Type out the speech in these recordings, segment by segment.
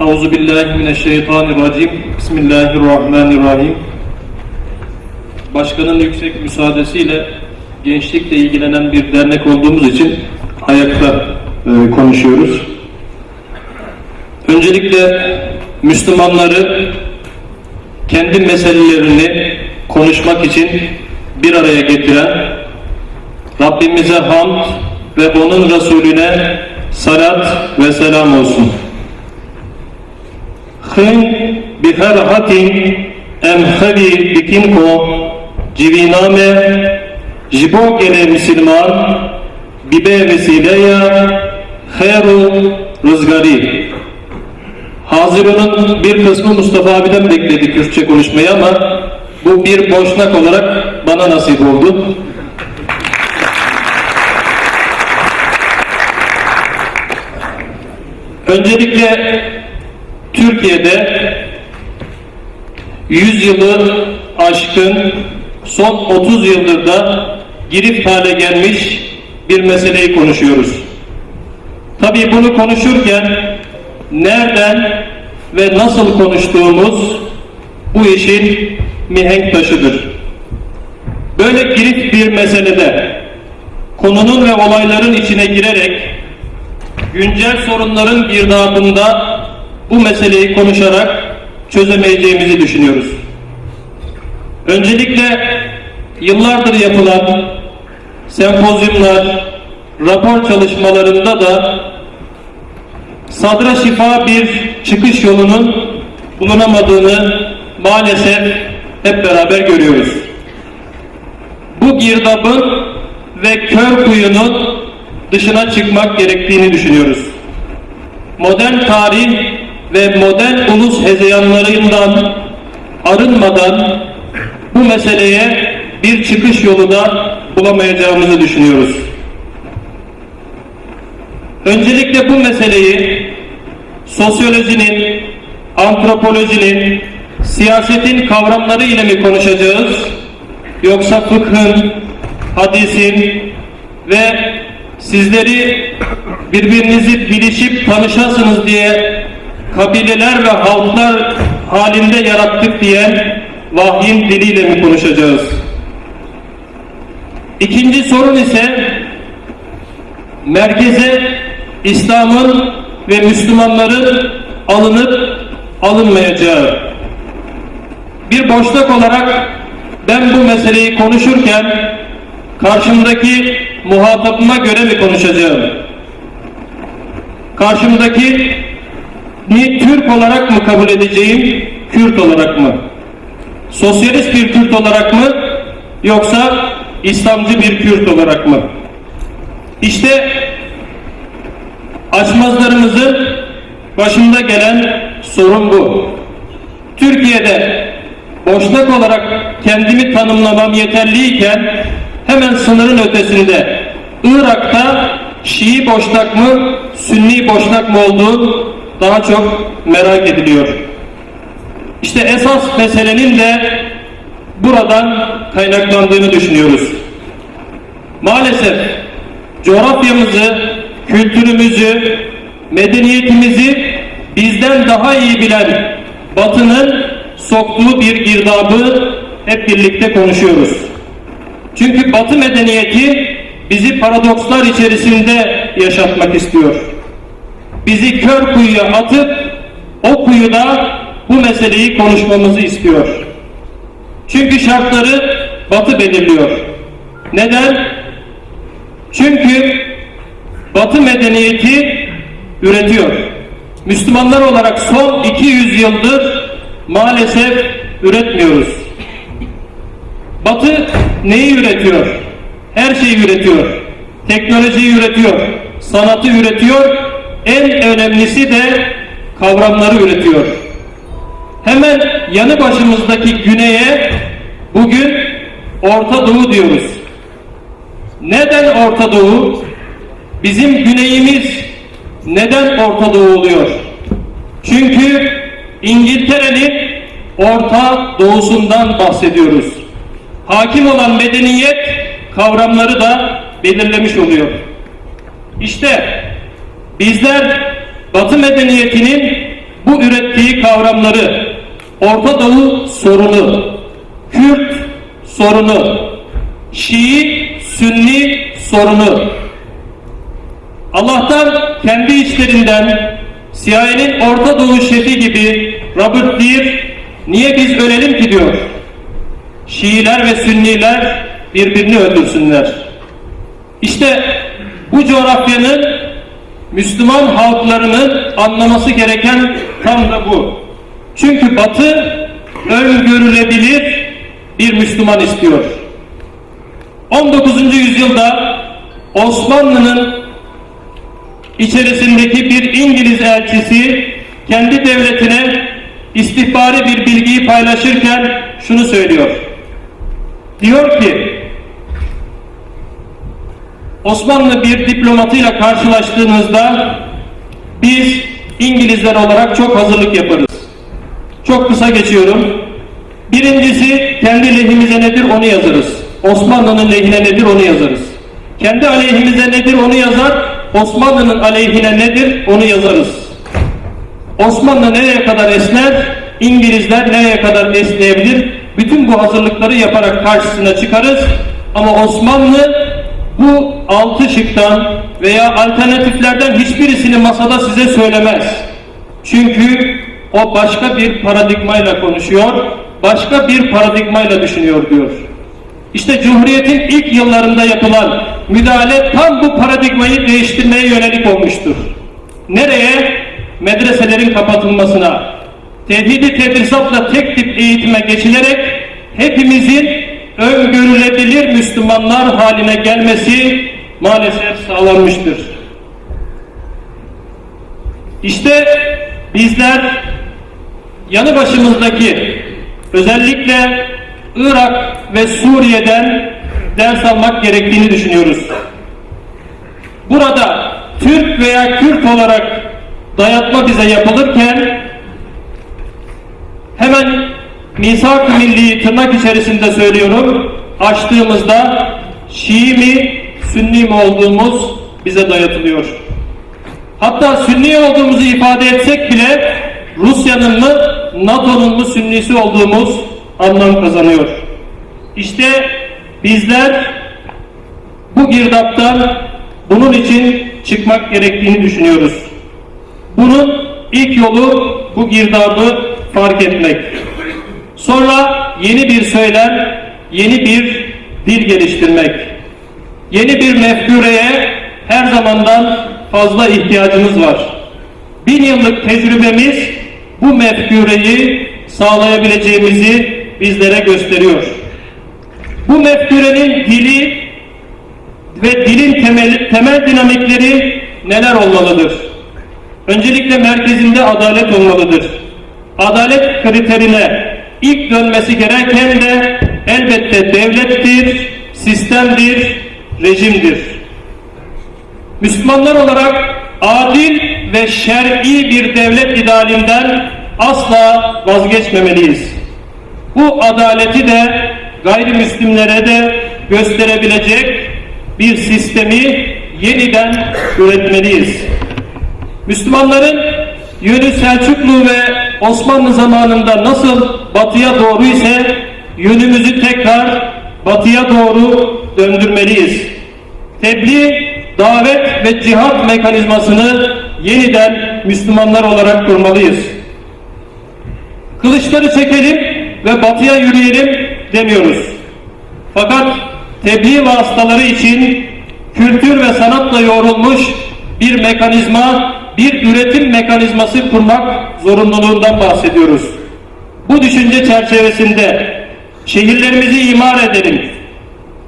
Euzu billahi mineşşeytanirracim. Bismillahirrahmanirrahim. Başkanın yüksek müsaadesiyle gençlikle ilgilenen bir dernek olduğumuz için ayakta e, konuşuyoruz. Öncelikle Müslümanları kendi meselelerini konuşmak için bir araya getiren Rabbimize hamd ve onun Resulüne salat ve selam olsun. Hın biher hatin emhevi bikinko civiname jibo gele Müslüman bibe vesileya heru rızgari Hazirunun bir kısmı Mustafa abiden bekledi Kürtçe konuşmayı ama bu bir boşnak olarak bana nasip oldu. Öncelikle Türkiye'de 100 yılı aşkın son 30 yıldır da girift hale gelmiş bir meseleyi konuşuyoruz. Tabii bunu konuşurken nereden ve nasıl konuştuğumuz bu işin mihenk taşıdır. Böyle girift bir meselede konunun ve olayların içine girerek güncel sorunların girdabında bu meseleyi konuşarak çözemeyeceğimizi düşünüyoruz. Öncelikle yıllardır yapılan sempozyumlar, rapor çalışmalarında da sadra şifa bir çıkış yolunun bulunamadığını maalesef hep beraber görüyoruz. Bu girdabın ve kör kuyunun dışına çıkmak gerektiğini düşünüyoruz. Modern tarih ve modern ulus hezeyanlarından arınmadan bu meseleye bir çıkış yolu da bulamayacağımızı düşünüyoruz. Öncelikle bu meseleyi sosyolojinin, antropolojinin, siyasetin kavramları ile mi konuşacağız? Yoksa fıkhın, hadisin ve sizleri birbirinizi bilişip tanışasınız diye kabileler ve halklar halinde yarattık diyen vahyin diliyle mi konuşacağız? İkinci sorun ise merkeze İslam'ın ve Müslümanların alınıp alınmayacağı. Bir boşluk olarak ben bu meseleyi konuşurken karşımdaki muhatabıma göre mi konuşacağım? Karşımdaki ni Türk olarak mı kabul edeceğim, Kürt olarak mı? Sosyalist bir Kürt olarak mı yoksa İslamcı bir Kürt olarak mı? İşte açmazlarımızın başında gelen sorun bu. Türkiye'de boşnak olarak kendimi tanımlamam yeterliyken hemen sınırın ötesinde Irak'ta Şii boşnak mı, Sünni boşnak mı olduğu daha çok merak ediliyor. İşte esas meselenin de buradan kaynaklandığını düşünüyoruz. Maalesef coğrafyamızı, kültürümüzü, medeniyetimizi bizden daha iyi bilen Batı'nın soktuğu bir girdabı hep birlikte konuşuyoruz. Çünkü Batı medeniyeti bizi paradokslar içerisinde yaşatmak istiyor. Bizi kör kuyuya atıp o kuyuda bu meseleyi konuşmamızı istiyor. Çünkü şartları Batı belirliyor. Neden? Çünkü Batı medeniyeti üretiyor. Müslümanlar olarak son 200 yıldır maalesef üretmiyoruz. Batı neyi üretiyor? Her şeyi üretiyor. Teknolojiyi üretiyor. Sanatı üretiyor. En önemlisi de kavramları üretiyor. Hemen yanı başımızdaki güneye bugün Orta Doğu diyoruz. Neden Orta Doğu? Bizim güneyimiz neden Orta Doğu oluyor? Çünkü İngiltere'nin Orta Doğusundan bahsediyoruz. Hakim olan medeniyet kavramları da belirlemiş oluyor. İşte bizler Batı medeniyetinin bu kavramları, Orta Doğu sorunu, Kürt sorunu, Şii, Sünni sorunu, Allah'tan kendi içlerinden CIA'nin Orta Doğu şefi gibi Robert Deere niye biz ölelim ki diyor. Şiiler ve Sünniler birbirini öldürsünler. İşte bu coğrafyanın Müslüman halklarının anlaması gereken tam da bu. Çünkü Batı öngörülebilir bir Müslüman istiyor. 19. yüzyılda Osmanlı'nın içerisindeki bir İngiliz elçisi kendi devletine istihbari bir bilgiyi paylaşırken şunu söylüyor. Diyor ki Osmanlı bir diplomatıyla karşılaştığınızda biz İngilizler olarak çok hazırlık yaparız. Çok kısa geçiyorum. Birincisi kendi lehimize nedir onu yazarız. Osmanlı'nın lehine nedir onu yazarız. Kendi aleyhimize nedir onu yazar. Osmanlı'nın aleyhine nedir onu yazarız. Osmanlı nereye kadar esner, İngilizler nereye kadar esneyebilir? Bütün bu hazırlıkları yaparak karşısına çıkarız. Ama Osmanlı bu altı şıktan veya alternatiflerden hiçbirisini masada size söylemez. Çünkü o başka bir paradigmayla konuşuyor, başka bir paradigmayla düşünüyor diyor. İşte Cumhuriyet'in ilk yıllarında yapılan müdahale tam bu paradigmayı değiştirmeye yönelik olmuştur. Nereye? Medreselerin kapatılmasına, tevhidi tedrisatla tek tip eğitime geçilerek hepimizin öngörülebilir Müslümanlar haline gelmesi maalesef sağlanmıştır. İşte bizler yanı başımızdaki özellikle Irak ve Suriye'den ders almak gerektiğini düşünüyoruz. Burada Türk veya Kürt olarak dayatma bize yapılırken hemen misak-ı milliyi tırnak içerisinde söylüyorum açtığımızda Şii mi Sünni mi olduğumuz bize dayatılıyor. Hatta Sünni olduğumuzu ifade etsek bile Rusya'nın mı NATO'nun mu Sünnisi olduğumuz anlam kazanıyor. İşte bizler bu girdaptan bunun için çıkmak gerektiğini düşünüyoruz. Bunun ilk yolu bu girdabı fark etmek. Sonra yeni bir söylem, yeni bir dil geliştirmek. Yeni bir mefkureye her zamandan fazla ihtiyacımız var. Bin yıllık tecrübemiz bu mefkureyi sağlayabileceğimizi bizlere gösteriyor. Bu mefkurenin dili ve dilin temel, temel dinamikleri neler olmalıdır? Öncelikle merkezinde adalet olmalıdır. Adalet kriterine ilk dönmesi gereken de elbette devlettir, sistemdir, rejimdir. Müslümanlar olarak adil ve şer'i bir devlet idealinden asla vazgeçmemeliyiz. Bu adaleti de gayrimüslimlere de gösterebilecek bir sistemi yeniden üretmeliyiz. Müslümanların yönü Selçuklu ve Osmanlı zamanında nasıl batıya doğru ise yönümüzü tekrar batıya doğru döndürmeliyiz. Tebliğ, davet ve cihat mekanizmasını yeniden Müslümanlar olarak kurmalıyız. Kılıçları çekelim ve batıya yürüyelim demiyoruz. Fakat tebliğ vasıtaları için kültür ve sanatla yoğrulmuş bir mekanizma, bir üretim mekanizması kurmak zorunluluğundan bahsediyoruz. Bu düşünce çerçevesinde şehirlerimizi imar edelim.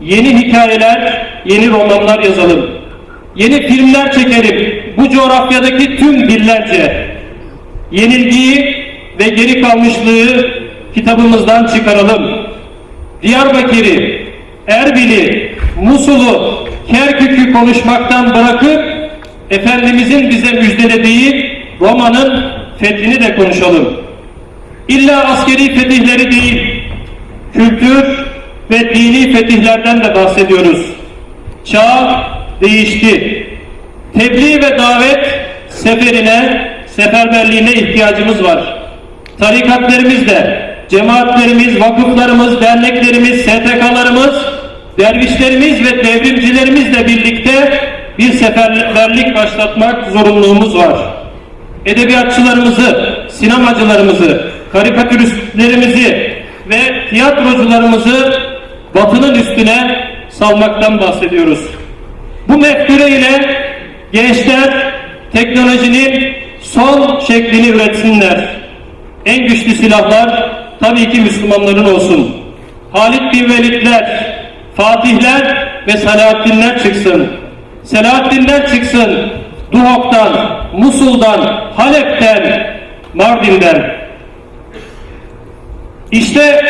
Yeni hikayeler, yeni romanlar yazalım. Yeni filmler çekelim. Bu coğrafyadaki tüm binlerce yenilgiyi ve geri kalmışlığı kitabımızdan çıkaralım. Diyarbakır'ı, Erbil'i, Musul'u, Kerkük'ü konuşmaktan bırakıp Efendimizin bize müjdelediği Roma'nın fethini de konuşalım. İlla askeri fetihleri değil, kültür ve dini fetihlerden de bahsediyoruz. Çağ değişti. Tebliğ ve davet seferine, seferberliğine ihtiyacımız var. tarikatlerimiz de, cemaatlerimiz, vakıflarımız, derneklerimiz, STK'larımız, dervişlerimiz ve devrimcilerimizle birlikte bir seferberlik başlatmak zorunluluğumuz var. Edebiyatçılarımızı, sinemacılarımızı, karikatüristlerimizi ve tiyatrocularımızı batının üstüne salmaktan bahsediyoruz. Bu mefture ile gençler teknolojinin son şeklini üretsinler. En güçlü silahlar tabii ki Müslümanların olsun. Halit bin Velidler, Fatihler ve Selahaddinler çıksın. Selahaddinler çıksın. Duhok'tan, Musul'dan, Halep'ten, Mardin'den. İşte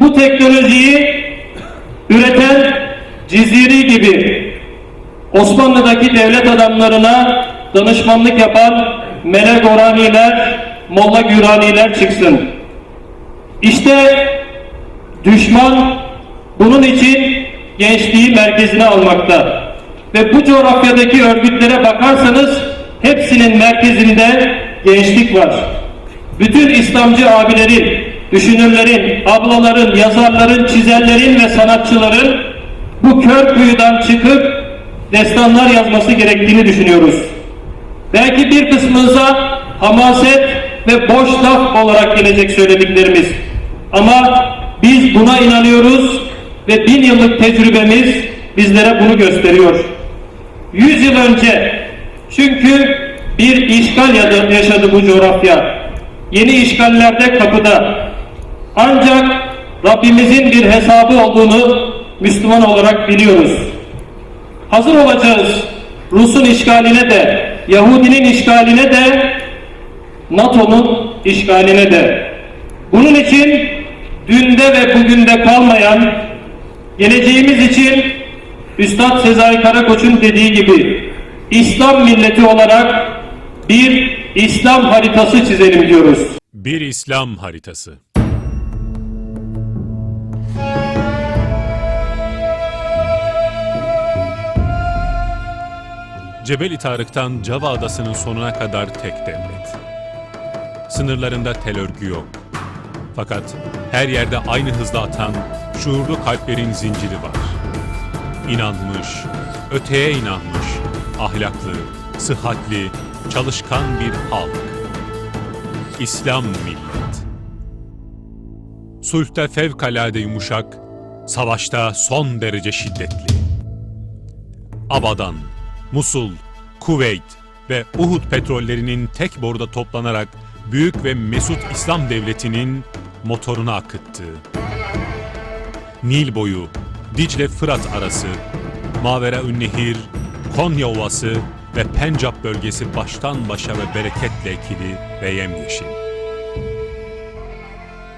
bu teknolojiyi üreten Ciziri gibi Osmanlı'daki devlet adamlarına danışmanlık yapan Melek Oraniler, Molla Güraniler çıksın. İşte düşman bunun için gençliği merkezine almakta. Ve bu coğrafyadaki örgütlere bakarsanız hepsinin merkezinde gençlik var. Bütün İslamcı abilerin, düşünürlerin, ablaların, yazarların, çizerlerin ve sanatçıların bu kör kuyudan çıkıp destanlar yazması gerektiğini düşünüyoruz. Belki bir kısmınıza hamaset ve boş laf olarak gelecek söylediklerimiz. Ama biz buna inanıyoruz ve bin yıllık tecrübemiz bizlere bunu gösteriyor. Yüz yıl önce çünkü bir işgal yaşadı bu coğrafya. Yeni işgallerde kapıda. Ancak Rabbimizin bir hesabı olduğunu Müslüman olarak biliyoruz. Hazır olacağız. Rus'un işgaline de, Yahudinin işgaline de, NATO'nun işgaline de. Bunun için dünde ve bugünde kalmayan, geleceğimiz için Üstad Sezai Karakoç'un dediği gibi İslam milleti olarak bir İslam haritası çizelim diyoruz. Bir İslam haritası. Cebeli Tarık'tan Cava Adası'nın sonuna kadar tek devlet. Sınırlarında tel örgü yok. Fakat her yerde aynı hızla atan şuurlu kalplerin zinciri var. İnanmış, öteye inanmış, ahlaklı, sıhhatli, çalışkan bir halk. İslam millet. Sulh'ta fevkalade yumuşak, savaşta son derece şiddetli. Abadan, Musul, Kuveyt ve Uhud petrollerinin tek boruda toplanarak büyük ve mesut İslam devletinin motorunu akıttı. Nil boyu, Dicle Fırat arası, Mavera Ünnehir, Konya Ovası ve Pencap bölgesi baştan başa ve bereketle ekili ve yemyeşil.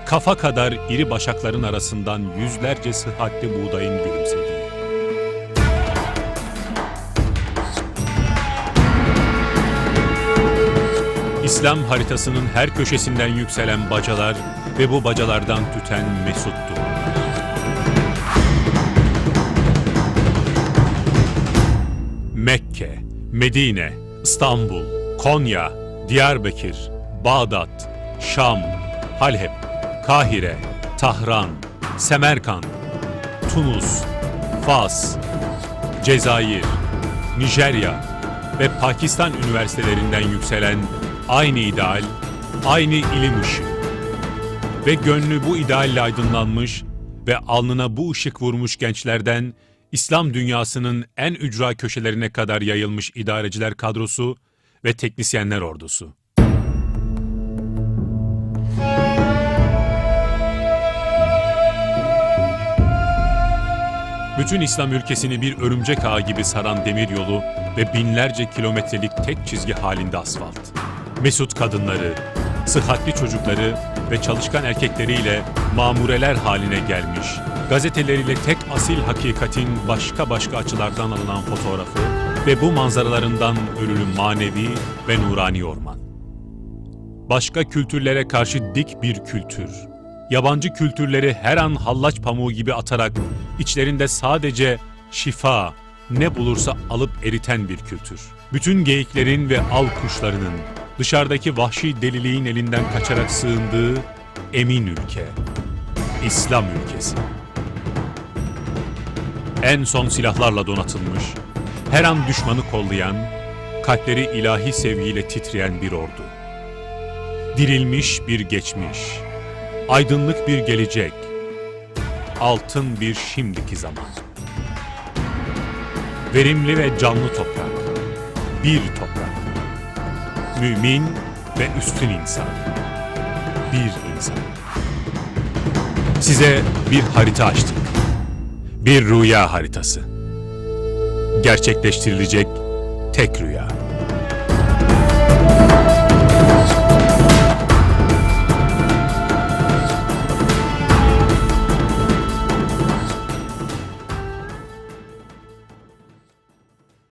Kafa kadar iri başakların arasından yüzlerce sıhhatli buğdayın gülümsediği. İslam haritasının her köşesinden yükselen bacalar ve bu bacalardan tüten mesuttu. Mekke, Medine, İstanbul, Konya, Diyarbakır, Bağdat, Şam, Halep, Kahire, Tahran, Semerkant, Tunus, Fas, Cezayir, Nijerya ve Pakistan üniversitelerinden yükselen aynı ideal, aynı ilim ışığı. Ve gönlü bu idealle aydınlanmış ve alnına bu ışık vurmuş gençlerden İslam dünyasının en ücra köşelerine kadar yayılmış idareciler kadrosu ve teknisyenler ordusu. Bütün İslam ülkesini bir örümcek ağı gibi saran demiryolu ve binlerce kilometrelik tek çizgi halinde asfalt. Mesut kadınları, sıhhatli çocukları ve çalışkan erkekleriyle mamureler haline gelmiş, gazeteleriyle tek asil hakikatin başka başka açılardan alınan fotoğrafı ve bu manzaralarından ölülü manevi ve nurani orman. Başka kültürlere karşı dik bir kültür. Yabancı kültürleri her an hallaç pamuğu gibi atarak içlerinde sadece şifa, ne bulursa alıp eriten bir kültür. Bütün geyiklerin ve av kuşlarının, dışarıdaki vahşi deliliğin elinden kaçarak sığındığı emin ülke, İslam ülkesi. En son silahlarla donatılmış, her an düşmanı kollayan, kalpleri ilahi sevgiyle titreyen bir ordu. Dirilmiş bir geçmiş, aydınlık bir gelecek, altın bir şimdiki zaman. Verimli ve canlı toprak, bir toprak. Mümin ve üstün insan, bir insan. Size bir harita açtık. Bir rüya haritası. Gerçekleştirilecek tek rüya.